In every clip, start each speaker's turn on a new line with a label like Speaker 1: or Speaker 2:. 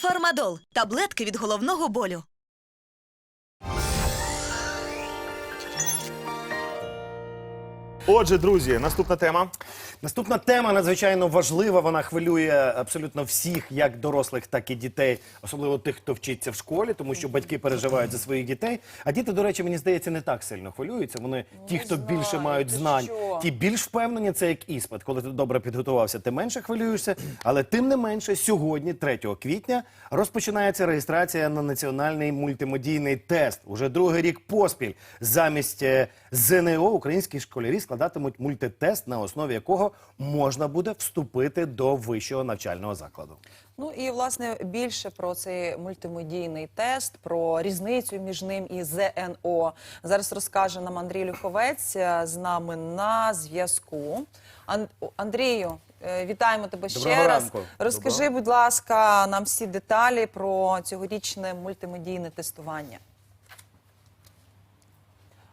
Speaker 1: Фармадол таблетки від головного болю.
Speaker 2: Отже, друзі, наступна тема.
Speaker 3: Наступна тема надзвичайно важлива. Вона хвилює абсолютно всіх, як дорослих, так і дітей, особливо тих, хто вчиться в школі, тому що батьки переживають за своїх дітей. А діти, до речі, мені здається, не так сильно хвилюються. Вони ті, хто
Speaker 4: знаю,
Speaker 3: більше мають знань,
Speaker 4: що?
Speaker 3: Ті більш впевнені. Це як іспит. Коли ти добре підготувався, ти менше хвилюєшся. Але тим не менше, сьогодні, 3 квітня, розпочинається реєстрація на національний мультимедійний тест. Уже другий рік поспіль. Замість е, ЗНО українські школярі складатимуть мультитест, на основі якого можна буде вступити до вищого навчального закладу.
Speaker 4: Ну і власне більше про цей мультимедійний тест, про різницю між ним і ЗНО. Зараз розкаже нам Андрій Люховець е, з нами на зв'язку. Ан- Андрію, е, вітаємо тебе ще
Speaker 3: Доброго
Speaker 4: раз.
Speaker 3: ранку.
Speaker 4: Розкажи,
Speaker 3: Доброго.
Speaker 4: будь ласка, нам всі деталі про цьогорічне мультимедійне тестування.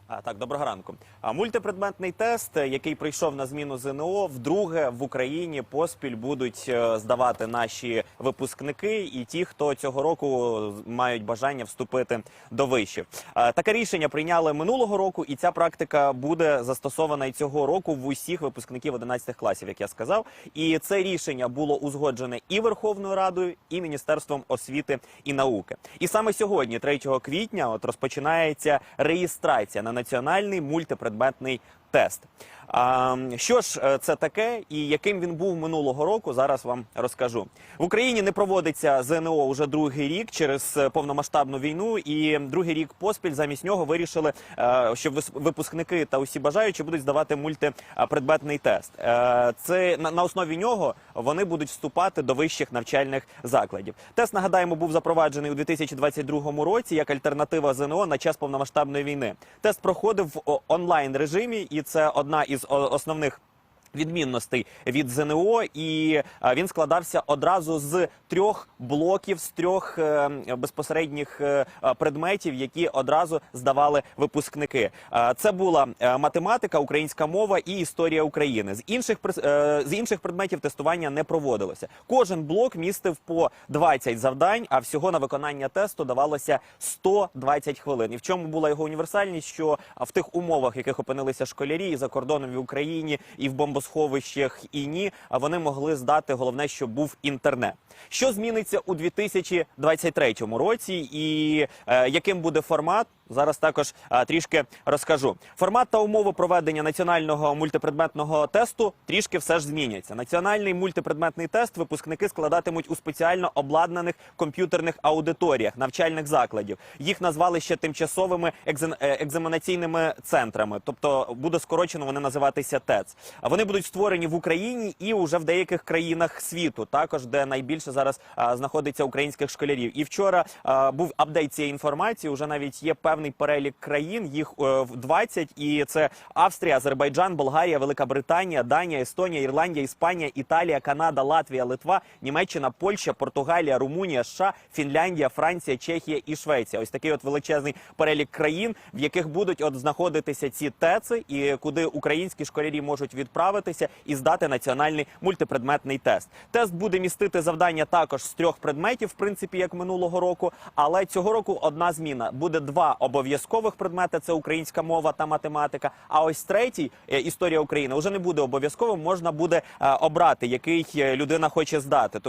Speaker 5: А, так, доброго ранку. А мультипредметний тест, е, який прийшов на зміну ЗНО, вдруге в Україні поспіль будуть е, здавати наші випускники і ті, хто цього року мають бажання вступити до вишів. Таке рішення прийняли минулого року, і ця практика буде застосована і цього року в усіх випускників 11 класів, як я сказав. І це рішення було узгоджене і Верховною Радою, і Міністерством освіти і науки. І саме сьогодні, 3 квітня, от розпочинається реєстрація на національний мультипредметний тест. А, що ж е, це таке і яким він був минулого року? Зараз вам розкажу. В Україні не проводиться ЗНО уже другий рік через е, повномасштабну війну, і другий рік поспіль замість нього вирішили, е, що випускники та усі бажаючі будуть здавати мультипредметний тест. Це на, на основі нього вони будуть вступати до вищих навчальних закладів. Тест нагадаємо був запроваджений у 2022 році як альтернатива ЗНО на час повномасштабної війни. Тест проходив в онлайн режимі, і це одна із основних. Відмінностей від ЗНО, і е, він складався одразу з трьох блоків, з трьох е, безпосередніх е, предметів, які одразу здавали випускники. Це була математика, українська мова і історія України. З інших з інших предметів тестування не проводилося. Кожен блок містив по 20 завдань, а всього на виконання тесту давалося 120 хвилин. І в чому була його універсальність? Що в тих умовах, в яких опинилися школярі і за кордоном в Україні, і в бомбосховищах, і ні, а вони могли здати головне, що був інтернет. Що зміниться у 2023 році, і е, яким буде формат? Зараз також а, трішки розкажу. Формат та умови проведення національного мультипредметного тесту трішки все ж зміняться. Національний мультипредметний тест випускники складатимуть у спеціально обладнаних комп'ютерних аудиторіях навчальних закладів. Їх назвали ще тимчасовими екзен- е, екзаменаційними центрами, тобто буде скорочено вони називатися ТЕЦ. А вони будуть створені в Україні і уже в деяких країнах світу, також де найбільше зараз а, знаходиться українських школярів. І вчора а, був апдейт цієї інформації. Уже навіть є певний перелік країн, їх е, в 20, і це Австрія, Азербайджан, Болгарія, Велика Британія, Данія, Естонія, Ірландія, Іспанія, Італія, Канада, Латвія, Литва, Німеччина, Польща, Португалія, Румунія, США, Фінляндія, Франція, Чехія і Швеція. Ось такий от величезний перелік країн, в яких будуть от знаходитися ці ТЕЦи, і куди українські школярі можуть відправитися і здати національний мультипредметний тест. Тест буде містити завдання також з трьох предметів, в принципі, як минулого року. Але цього року одна зміна буде два обов'язкових предмети: це українська мова та математика. А ось третій е, історія України вже не буде обов'язковим. Можна буде е, обрати, який е, людина хоче здати.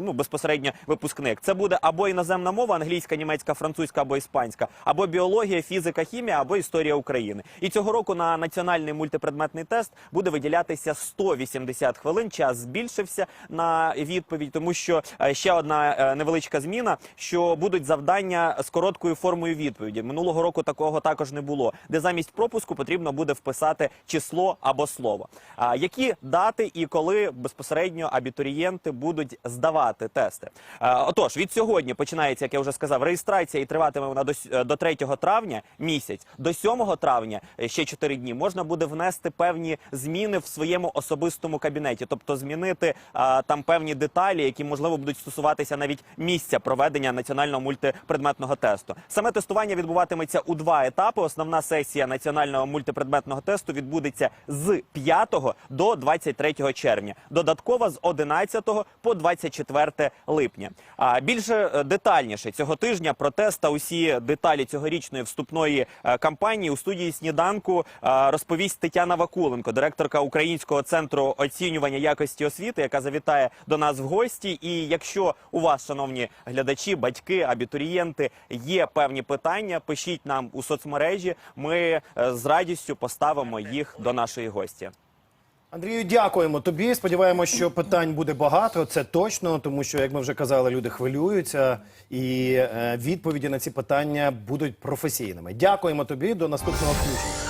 Speaker 5: Ну безпосередньо випускник. Це буде або іноземна мова, англійська, німецька, французька або іспанська, або біологія, фізика, хімія, або історія України. І цього року на національний мультипредметний тест буде виділятися 180 хвилин. Час збільшився на відповідь, тому що ще одна невеличка зміна, що будуть завдання з короткою формою відповіді. Минулого року такого також не було, де замість пропуску потрібно буде вписати число або слово. А які дати і коли безпосередньо абітурієнти будуть здавати тести? А, Отож, від сьогодні починається, як я вже сказав, реєстрація і триватиме вона до, е, до 3 травня місяць. До 7 травня е, ще 4 дні можна буде внести певні зміни в своєму особистому кабінеті, тобто змінити а, там певні деталі, які можливо будуть стосуватися навіть місця проведення національного мультипредметного тесту. Саме тестування відбуватиметься відбуватиметься у два етапи. Основна сесія національного мультипредметного тесту відбудеться з 5 до 23 червня. Додаткова з 11 по 24 липня. А більше е, детальніше цього тижня про тест та усі деталі цьогорічної вступної е, кампанії у студії сніданку е, розповість Тетяна Вакуленко, директорка Українського центру оцінювання якості освіти, яка завітає до нас в гості. І якщо у вас, шановні глядачі, батьки, абітурієнти, є певні питання, пишіть нам у соцмережі. Ми е, з радістю поставимо їх до нашої гості.
Speaker 3: Андрію, дякуємо тобі. Сподіваємося, що питань буде багато. Це точно, тому що, як ми вже казали, люди хвилюються, і е, відповіді на ці питання будуть професійними. Дякуємо тобі. До наступного включення.